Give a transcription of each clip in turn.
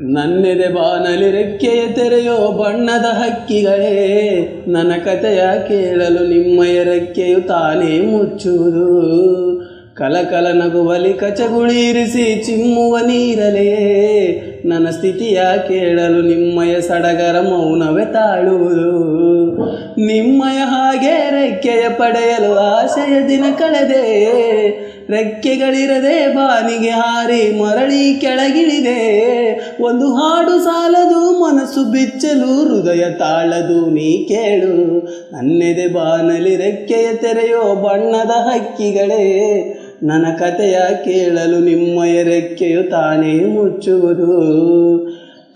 ನನ್ನೆದೆ ಬಾನಲಿ ರೆಕ್ಕೆಯ ತೆರೆಯೋ ಬಣ್ಣದ ಹಕ್ಕಿಗಳೇ, ನನ್ನ ಕಥೆಯ ಕೇಳಲು ನಿಮ್ಮಯ ರೆಕ್ಕೆಯು ತಾನೇ ಮುಚ್ಚುವುದು. ಕಲಕಲ ನಗುವಲಿ ಕಚಗುಳಿರಿಸಿ ಚಿಮ್ಮುವ ನೀರಲೇ, ನನ್ನ ಸ್ಥಿತಿಯ ಕೇಳಲು ನಿಮ್ಮಯ ಸಡಗರ ಮೌನವೇ ತಾಳುವುದು. ನಿಮ್ಮಯ ಹಾಗೆ ರೆಕ್ಕೆಯ ಪಡೆಯಲು ಆಶಯ ದಿನ ಕಳೆದೆ ರೆಕ್ಕೆಗಳಿರದೆ ಬಾನಿಗೆ ಹಾರಿ ಮರಳಿ ಕೆಳಗಿಳಿದೆ. ಒಂದು ಹಾಡು ಸಾಲದು ಮನಸ್ಸು ಬಿಚ್ಚಲು ಹೃದಯ ತಾಳದು ನೀ ಕೇಳು. ನನ್ನೆದೆ ಬಾನಲಿ ರೆಕ್ಕೆಯ ತೆರೆಯೋ ಬಣ್ಣದ ಹಕ್ಕಿಗಳೇ. ನನ್ನ ಕಥೆಯ ಕೇಳಲು ನಿಮ್ಮಯ ರೆಕ್ಕೆಯು ತಾನೇ ಮುಚ್ಚುವುದು.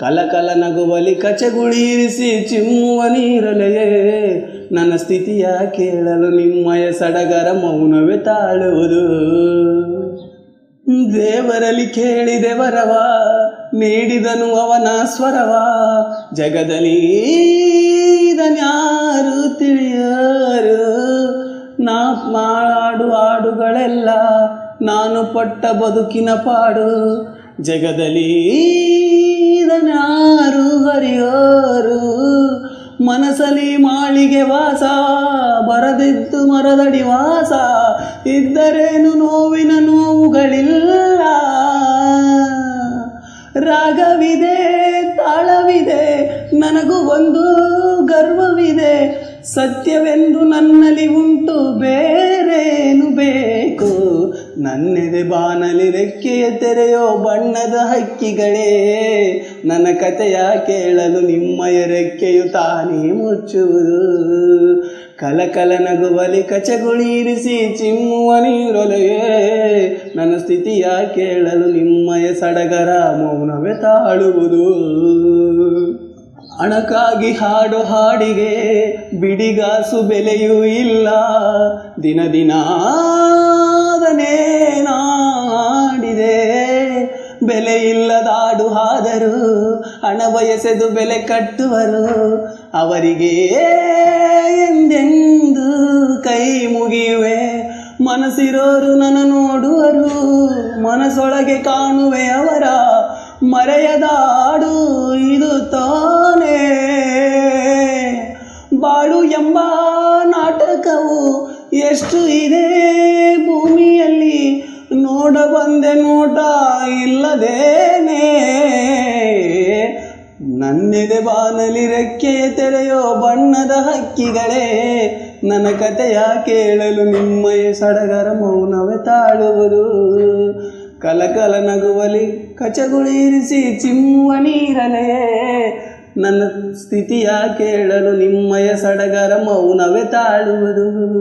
ಕಲಕಲ ನಗುವಲಿ ಕಚಗುಳಿರಿಸಿ ಚಿಮ್ಮುವ ನೀರಲೆಯೇ. ನನ್ನ ಸ್ಥಿತಿಯ ಕೇಳಲು ನಿಮ್ಮಯ ಸಡಗರ ಮೌನವೇ ತಾಳುವುದು. ದೇವರಲ್ಲಿ ಕೇಳಿದೆ ವರವ ನೀಡಿದನು ಅವನ ಸ್ವರವ. ಜಗದಲ್ಲಿ ಇದನ್ಯಾರು ತಿಳಿಯರು. ನಾ ಮಾಡು ಹಾಡುಗಳೆಲ್ಲ ನಾನು ಪಟ್ಟ ಬದುಕಿನ ಪಾಡು. ಜಗದಲ್ಲಿ ಇದನ್ಯಾರು ಹರಿಯೋರು, ಮನಸಲಿ ಮಾಳಿಗೆ ವಾಸ, ಬರದಿದ್ದು ಮರದಡಿ ವಾಸ, ಇದ್ದರೇನು ನೋವಿನ ನೋವುಗಳಿಲ್ಲ. ರಾಗವಿದೆ, ತಾಳವಿದೆ, ನನಗೂ ಒಂದು ಗರ್ವವಿದೆ, ಸತ್ಯವೆಂದು ನನ್ನಲ್ಲಿ ಉಂಟು ಬೇರೇನು ಬೇಕು? ನನ್ನೆದೆ ಬಾನಲಿ ರೆಕ್ಕೆಯ ತೆರೆಯೋ ಬಣ್ಣದ ಹಕ್ಕಿಗಳೇ, ನನ್ನ ಕಥೆಯ ಕೇಳಲು ನಿಮ್ಮಯ ರೆಕ್ಕೆಯು ತಾನೇ ಮುಚ್ಚುವುದು. ಕಲಕಲ ನಗುವಲಿ ಕಚಗುಳಿರಿಸಿ ಚಿಮ್ಮುವ ನೀರೊಲೆಯೇ, ನನ್ನ ಸ್ಥಿತಿಯ ಕೇಳಲು ನಿಮ್ಮಯ ಸಡಗರ ಮೌನವೇ ತಾಳುವುದು. ಹಣಕ್ಕಾಗಿ ಹಾಡು ಹಾಡಿಗೆ ಬಿಡಿಗಾಸು ಬೆಲೆಯೂ ಇಲ್ಲ. ದಿನ ದಿನ ನಾಡಿದೆ. ಬೆಲೆ ಇಲ್ಲದಾಡು ಆದರೂ ಹಣ ಬಯಸೆದು ಬೆಲೆ ಕಟ್ಟುವರು. ಅವರಿಗೆ ಎಂದೆಂದು ಕೈ ಮುಗಿಯುವೆ. ಮನಸ್ಸಿರೋರು ನನ್ನ ನೋಡುವರು, ಮನಸ್ಸೊಳಗೆ ಕಾಣುವೆ ಅವರ. ಮರೆಯದಾಡು ಇದು ತಾನೇ ಬಾಳು ಎಂಬ ನಾಟಕವು ಎಷ್ಟು ಇದೆ ಭೂಮಿಯಲ್ಲಿ? ನೋಡ ಬಂದೆ ನೋಟ ಇಲ್ಲದೇನೆ. ನನ್ನಿದೆ ಬಾನಲಿ ರೆಕ್ಕೆ ತೆರೆಯೋ ಬಣ್ಣದ ಹಕ್ಕಿಗಳೇ. ನನ್ನ ಕಥೆಯ ಕೇಳಲು ನಿಮ್ಮಯ ಸಡಗರ ಮೌನವೇ ತಾಳುವುದು. ಕಲಕಲ ನಗುವಲಿ ಕಚಗುಳಿರಿಸಿ ಚಿಮ್ಮುವ ನೀರಲೆಯೇ ನನ್ನ ಸ್ಥಿತಿಯ ಕೇಳಲು ನಿಮ್ಮಯ ಸಡಗರ ಮೌನವೇ ತಾಳುವುದು.